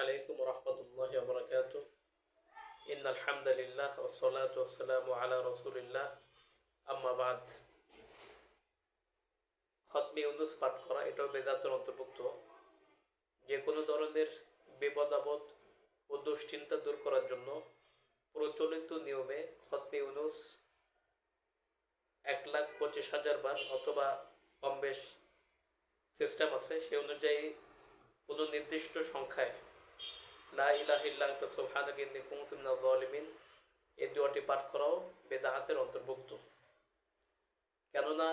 আলাইকুম রহমতুল্লাহ বরকাত ইন আলহামদুলিল্লাহ ওসলাত ওসালাম আলা রসুলিল্লাহ। আম্মাবাদ খতমে ইউনুস পাঠ করা, এটাও বেদাতের অন্তর্ভুক্ত। যে কোনো ধরনের বিপদাবদ ও দুশ্চিন্তা দূর করার জন্য প্রচলিত নিয়মে খতমে ইউনুস এক লাখ পঁচিশ হাজার বার অথবা কম বেশ সিস্টেম আছে। সে অনুযায়ী কোনো নির্দিষ্ট সংখ্যায় দোয়াটি পাঠ করাও বেদাহাতের অন্তর্ভুক্ত। কেননা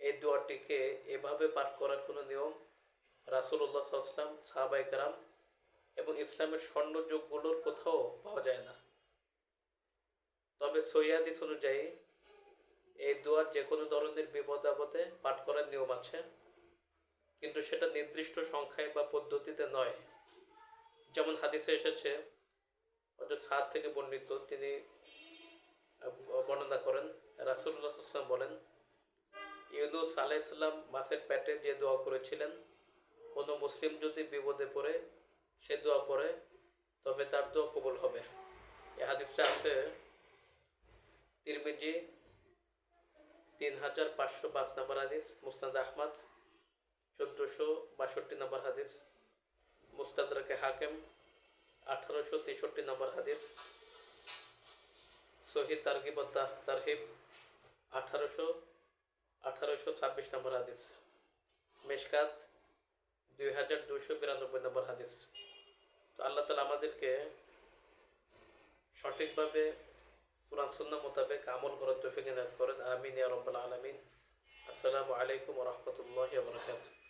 এই দোয়াটিকে এভাবে পাঠ করার কোনো নিয়ম রাসুল্লাহ সাল্লাম এবং ইসলামের কোথাও পাওয়া যায় না। তবে সৈয়াদিস অনুযায়ী এই দোয়া যে কোনো ধরনের বিপদ আপদে পাঠ করার নিয়ম আছে, কিন্তু সেটা নির্দিষ্ট সংখ্যায় বা পদ্ধতিতে নয়। যেমন হাদিসে এসেছে হজরত সাদ থেকে বর্ণিত, তিনি বর্ণনা করেন রাসুল্লাহাম বলেন, ইউনুস আলাইসাল্লাম মাছের পেটে যে দোয়া করেছিলেন, কোনো মুসলিম যদি বিপদে পড়ে, সে দোয়া পড়ে, তবে তার দোয়া কবুল হবে। এ হাদিসটা আছে তিরমিজি তিন হাজার পাঁচশো পাঁচ নম্বর হাদিস মুস্তাদ আহমদ, চোদ্দোশো বাষট্টি নম্বর হাদিস। মুস্তাদরাকে হাকেম, আঠারোশো তেষট্টি নম্বর হাদিস শহীদ তারগিব তারহিব, আঠারোশো আঠারোশো ছাব্বিশ নম্বর হাদিস, মেশকাত, দুই হাজার দুশো বিরানব্বই নম্বর হাদিস। তো আল্লাহ তালা আমাদেরকে সঠিকভাবে কোরআন সুন্না মোতাবেক আমল করার তৌফিক করেন। আমিন আলামিন। আসসালামু আলাইকুম রাহমাতুল্লাহি ওয়া বারাকাতুহু।